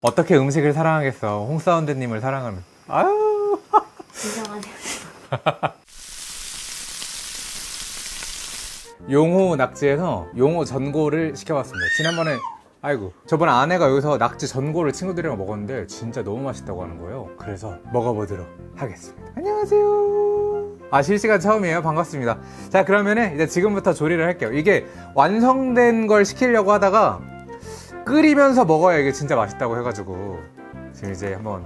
어떻게 음식을 사랑하겠어. 홍사운드님을 사랑하면. 아유. 진정하세요. 용호 낙지에서 용호 전골을 시켜봤습니다. 지난번에 아이고 저번에 아내가 여기서 낙지 전골을 친구들이랑 먹었는데 진짜 너무 맛있다고 하는 거예요. 그래서 먹어보도록 하겠습니다. 안녕하세요. 아 실시간 처음이에요. 반갑습니다. 자 그러면은 이제 지금부터 조리를 할게요. 이게 완성된 걸 시키려고 하다가 끓이면서 먹어야 이게 진짜 맛있다고 해가지고 지금 이제 한번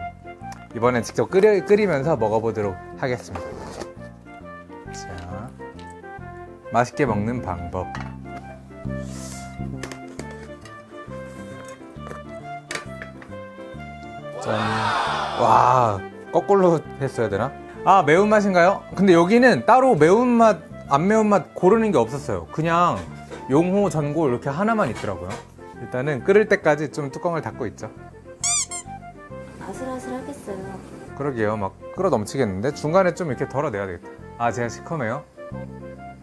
이번엔 직접 끓여, 끓이면서 먹어보도록 하겠습니다. 자. 맛있게 먹는 방법. 짠. 와, 거꾸로 했어야 되나? 아, 매운맛인가요? 근데 여기는 따로 매운맛, 안 매운맛 고르는 게 없었어요. 그냥 용호, 전골 이렇게 하나만 있더라고요. 일단은 끓을 때까지 좀 뚜껑을 닫고 있죠. 아슬아슬하겠어요. 그러게요. 막 끓어 넘치겠는데 중간에 좀 이렇게 덜어내야 되겠다. 아 제가 시커매요?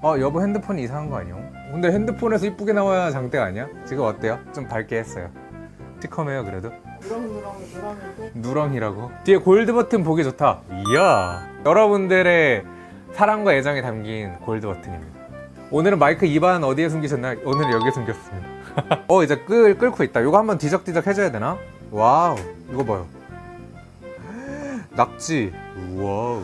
어 여보 핸드폰이 이상한 거 아니요? 근데 핸드폰에서 이쁘게 나와야 장땡 아니야? 지금 어때요? 좀 밝게 했어요. 시커매요 그래도? 누렁누렁 누렁인데 누렁이라고? 뒤에 골드 버튼 보기 좋다. 이야. 여러분들의 사랑과 애정이 담긴 골드 버튼입니다. 오늘은 마이크 입안 어디에 숨기셨나요? 오늘은 여기에 숨겼습니다. 어 이제 끓 끓고 있다. 이거 한번 뒤적뒤적 해줘야 되나? 와우 이거 봐요. 낙지. 와우.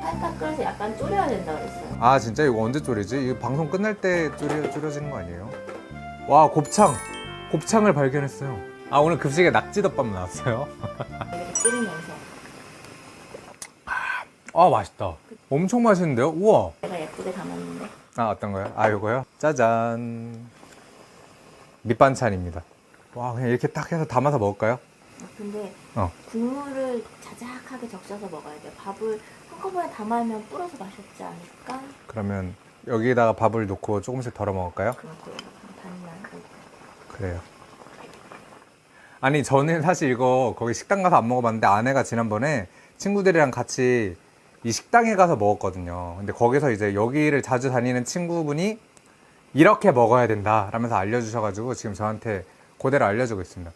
살짝 끓여서 약간 졸여야 된다 그랬어요. 아 진짜 이거 언제 졸이지? 이거 방송 끝날 때 졸여, 졸여지는 거 아니에요? 와 곱창 곱창을 발견했어요 아 오늘 급식에 낙지덮밥 나왔어요 이렇게 끓이면서 아 맛있다 엄청 맛있는데요? 우와 내가 예쁘게 담았는데 아 어떤 거요? 아 요거요? 짜잔 밑반찬입니다 와 그냥 이렇게 딱 해서 담아서 먹을까요? 아, 근데 어. 국물을 자작하게 적셔서 먹어야 돼요. 밥을 한꺼번에 담으면 불어서 맛이 없지 않을까? 그러면 여기다가 밥을 놓고 조금씩 덜어 먹을까요? 그렇고 반만 그래요. 아니 저는 사실 이거 거기 식당 가서 안 먹어봤는데 아내가 지난번에 친구들이랑 같이 이 식당에 가서 먹었거든요. 근데 거기서 이제 여기를 자주 다니는 친구분이 이렇게 먹어야 된다 라면서 알려주셔가지고 지금 저한테 그대로 알려주고 있습니다.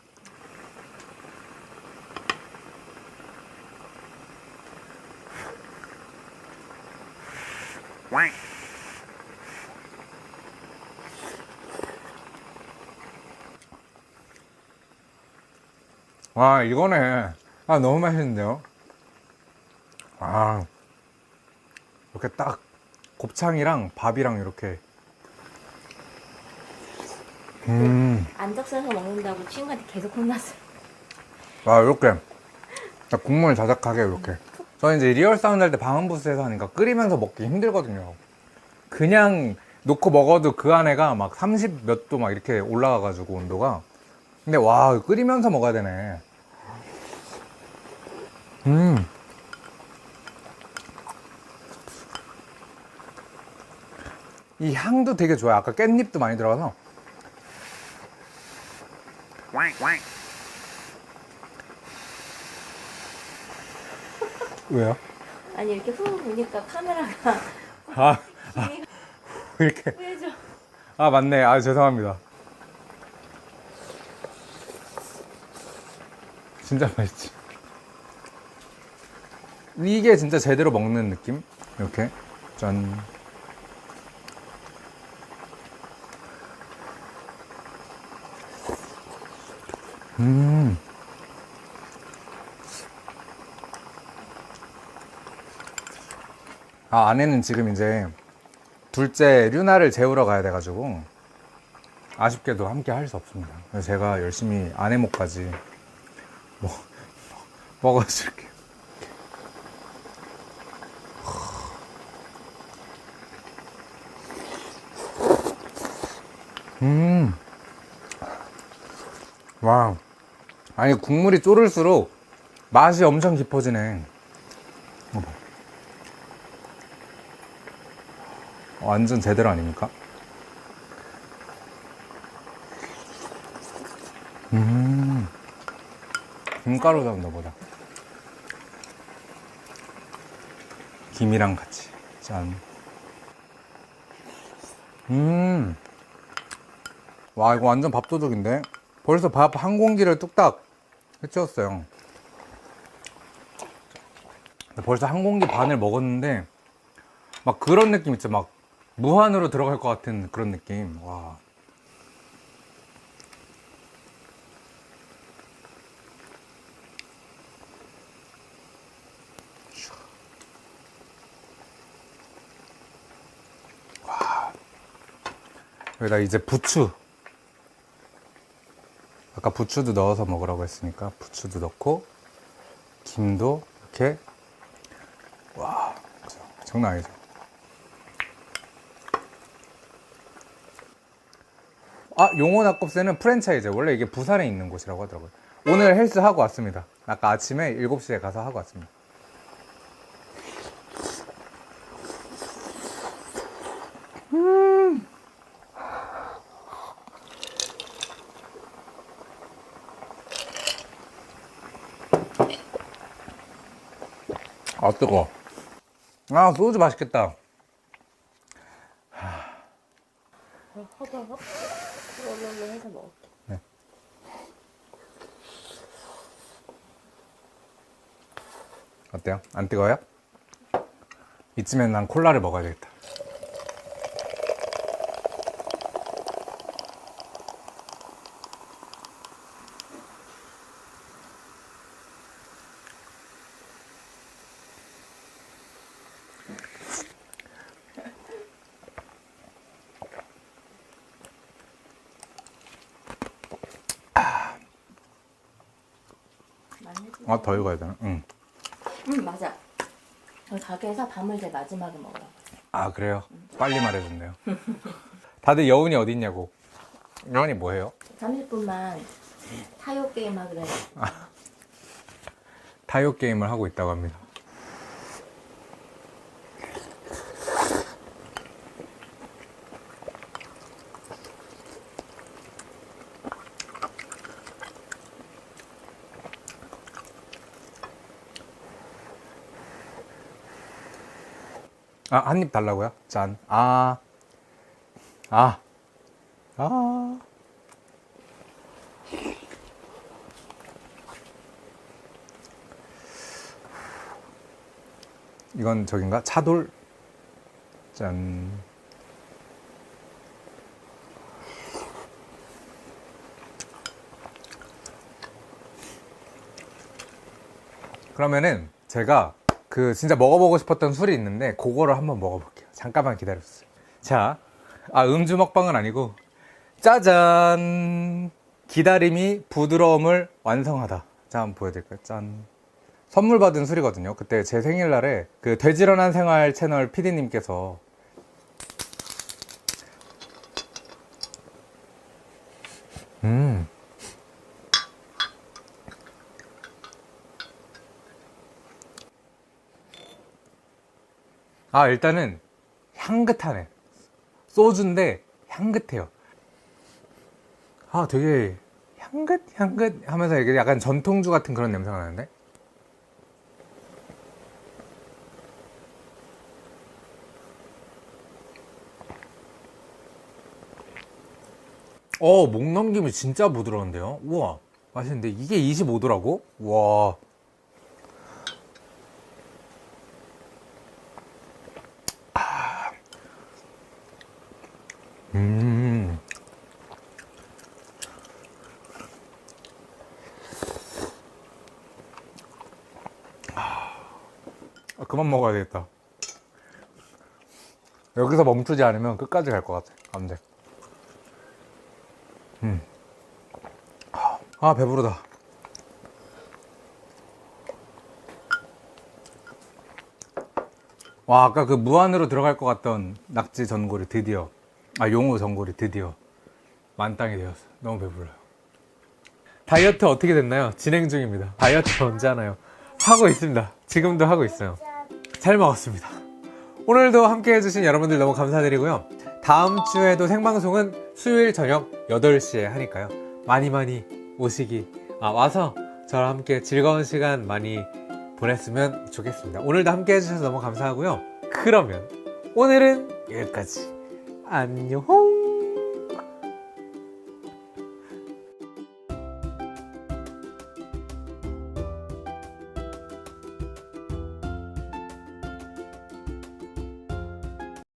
와 이거네. 아 너무 맛있는데요. 아 이렇게 딱 곱창이랑 밥이랑 이렇게. 음. 안 적셔서 먹는다고 친구한테 계속 혼났어요. 아 이렇게 딱 국물 자작하게 이렇게. 저는 이제 리얼 사운드 할 때 방음부스에서 하니까 끓이면서 먹기 힘들거든요. 그냥 놓고 먹어도 그 안에가 막 30 몇 도 막 이렇게 올라가가지고 온도가. 근데 와 끓이면서 먹어야 되네. 음. 이 향도 되게 좋아요. 아까 깻잎도 많이 들어가서. 왜요? 아니 이렇게 후 보니까 카메라가 아, 힘이 이렇게. 후해져. 아, 맞네. 아, 죄송합니다. 진짜 맛있지. 이게 진짜 제대로 먹는 느낌? 이렇게. 짠. 음. 아, 아내는 지금 이제 둘째 류나를 재우러 가야 돼가지고 아쉽게도 함께 할 수 없습니다. 그래서 제가 열심히 아내 목까지 뭐, 먹어줄게요. 음, 와, 아니 국물이 졸을수록 맛이 엄청 깊어지네. 어머. 완전 제대로 아닙니까? 음, 김가루 잡나 보다. 김이랑 같이. 짠. 음. 와, 이거 완전 밥도둑인데? 벌써 밥 한 공기를 뚝딱 해치웠어요. 벌써 한 공기 반을 먹었는데 막 그런 느낌 있죠. 막 무한으로 들어갈 것 같은 그런 느낌. 와. 와. 여기다 이제 부추. 아까 부추도 넣어서 먹으라고 했으니까 부추도 넣고 김도 이렇게. 와 장난 아니죠. 아 용호 낙곱새는 프랜차이즈. 원래 이게 부산에 있는 곳이라고 하더라고요. 오늘 헬스 하고 왔습니다. 아까 아침에 7시에 가서 하고 왔습니다 아 뜨거 아 소주 맛있겠다 먹을게. 어때요? 안 뜨거워요? 이쯤엔 난 콜라를 먹어야 되겠다. 아, 더 익어야 되나? 응. 응 맞아. 저희 가게에서 밤을 제일 마지막에 먹으라고. 아, 그래요? 빨리 말해줬네요. 다들 여운이 어디 있냐고. 여운이 뭐예요? 30분만 타요 게임 하기로 해. 타요 게임을 하고 있다고 합니다. 아, 한 입 달라고요? 짠. 아. 아. 아. 이건 저긴가? 차돌? 짠. 그러면은 제가 그 진짜 먹어보고 싶었던 술이 있는데 그거를 한번 먹어볼게요. 잠깐만 기다려주세요. 자, 아 음주 먹방은 아니고 짜잔 기다림이 부드러움을 완성하다. 자 한번 보여드릴까요? 짠. 선물 받은 술이거든요. 그때 제 생일날에 그 돼지런한 생활 채널 PD님께서 아, 일단은 향긋하네. 소주인데 향긋해요. 아, 되게 향긋, 향긋 하면서 이게 약간 전통주 같은 그런 냄새가 나는데? 어, 목 넘김이 진짜 부드러운데요? 우와, 맛있는데 이게 25도라고? 와. 음. 아, 그만 먹어야 되겠다. 여기서 멈추지 않으면 끝까지 갈 것 같아. 안 돼. 음. 아, 배부르다. 와, 아까 그 무한으로 들어갈 것 같던 낙지 전골이 드디어, 아, 용어 전골이 드디어 만땅이 되었어. 너무 배불러요. 다이어트 어떻게 됐나요? 진행 중입니다. 다이어트 언제 하나요? 하고 있습니다. 지금도 하고 있어요. 잘 먹었습니다. 오늘도 함께 해주신 여러분들 너무 감사드리고요. 다음 주에도 생방송은 수요일 저녁 8시에 하니까요. 많이 많이 오시기, 아, 와서 저랑 함께 즐거운 시간 많이 보냈으면 좋겠습니다. 오늘도 함께 해주셔서 너무 감사하고요. 그러면 오늘은 여기까지. 안녕!